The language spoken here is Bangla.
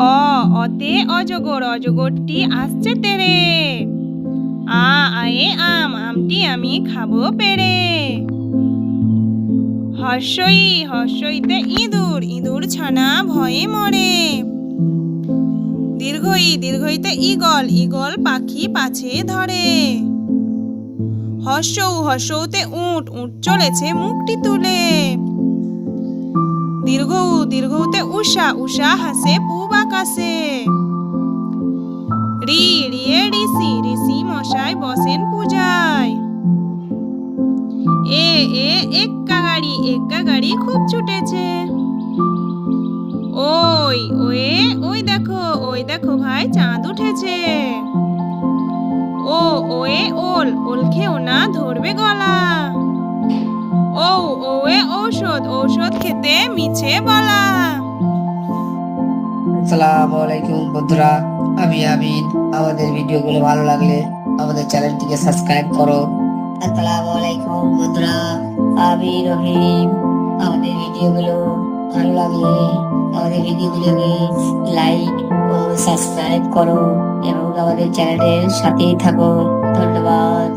অ, অতে অজগর, অজগরটি আসছে তেরে। আ, আয়ে আম, আমটি আমি খাব পেরে। হর্ষই, হর্ষইতে ইঁদুর ইঁদুর ছানা ভয়ে মরে। দীর্ঘই, দীর্ঘইতে ঈগল ঈগল পাখি পাছে ধরে। হর্ষৌ, হর্ষৌতে উট উট চলেছে মুখটি তুলে। দীর্ঘ, দীর্ঘতে উষা উষা হাসে পূব আকাশে। রি রিয়ে ঋষি ঋষি মশাই বসেন পূজায়। এ এ, এক্কা গাড়ি এক্কা গাড়ি খুব ছুটেছে। ওই, ওয়ে, ওই দেখো ওই দেখো ভাই চাঁদ উঠেছে। ও, ওয়ে, ওল ওল খেও না, ধরবে গলা। ও, ওয়ে, ঔষধ ঔষধ খেতে মিছে বলা। আসসালামু আলাইকুম বন্ধুরা, আমি আমিন। আমাদের ভিডিওগুলো ভালো লাগলে আমাদের চ্যানেলটিকে সাবস্ক্রাইব করো। আসসালামু আলাইকুম বন্ধুরা, আমি রহিম। আমাদের ভিডিওগুলো ভালো লাগলে আমাদের ভিডিও ভিডিওগুলোকে লাইক ও সাবস্ক্রাইব করো এবং আমাদের চ্যানেলের সাথেই থাকো। ধন্যবাদ।